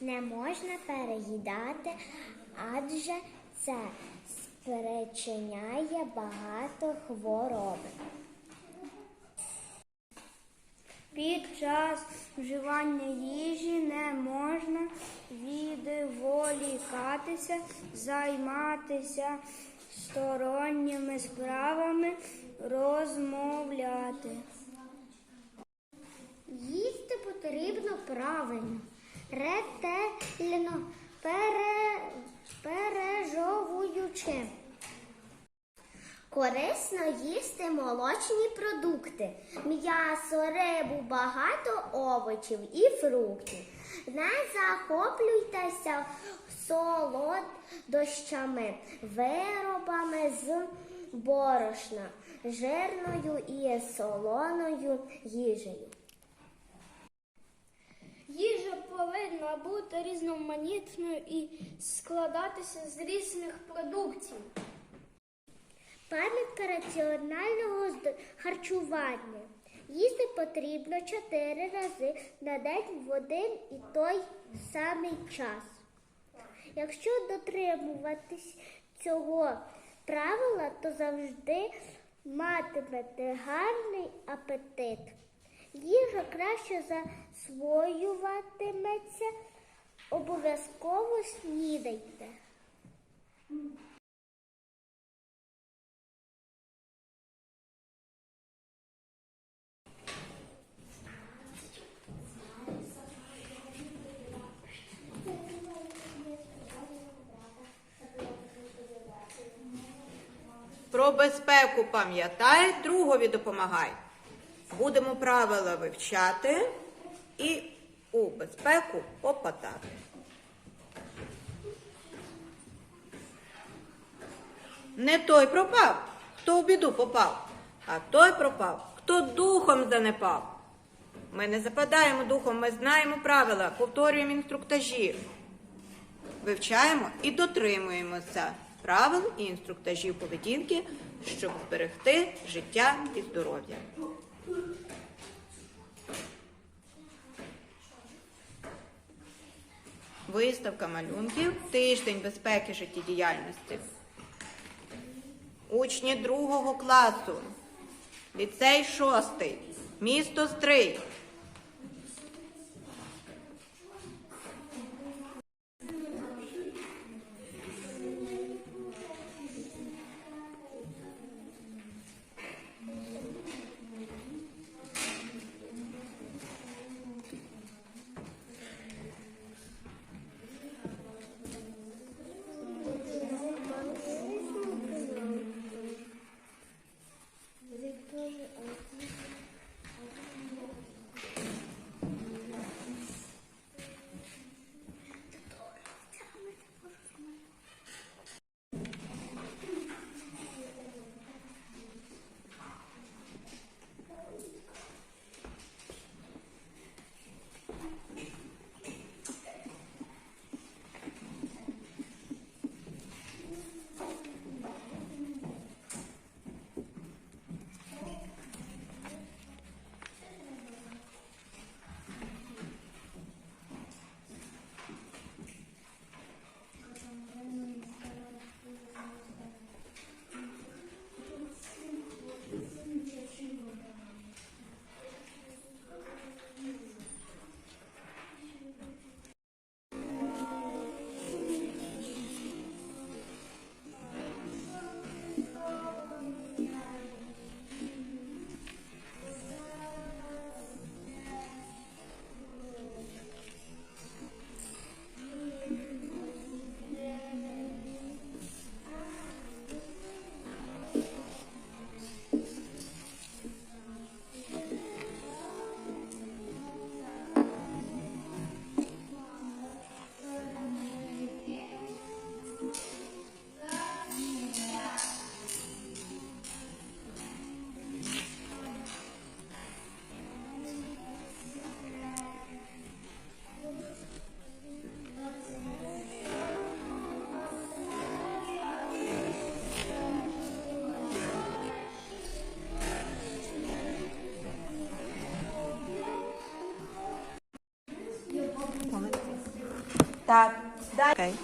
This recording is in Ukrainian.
не можна переїдати, адже це спричиняє багато хвороб. Під час вживання їжі не можна відволікатися, займатися сторонніми справами, розмовляти. Їсти потрібно правильно, ретельно, пере, пережовуючи. Корисно їсти молочні продукти, м'ясо, рибу, багато овочів і фруктів. Не захоплюйтеся солодощами, виробами з борошна, жирною і солоною їжею. Їжа повинна бути різноманітною і складатися з різних продуктів. Пам'ятка раціонального харчування. Їсти потрібно 4 рази на день в один і той самий час. Якщо дотримуватись цього правила, то завжди матимете гарний апетит. Їжа краще засвоюватиметься, обов'язково снідайте. Про безпеку пам'ятай, другові допомагай. Будемо правила вивчати і у безпеку попадати. Не той пропав, хто в біду попав, а той пропав, хто духом занепав. Ми не западаємо духом, ми знаємо правила, повторюємо інструктажі. Вивчаємо і дотримуємося правил і інструктажів поведінки, щоб зберегти життя і здоров'я. Виставка малюнків Тиждень безпеки життєдіяльності. Учні другого класу, ліцей шостий, місто Стрий. and that, that okay.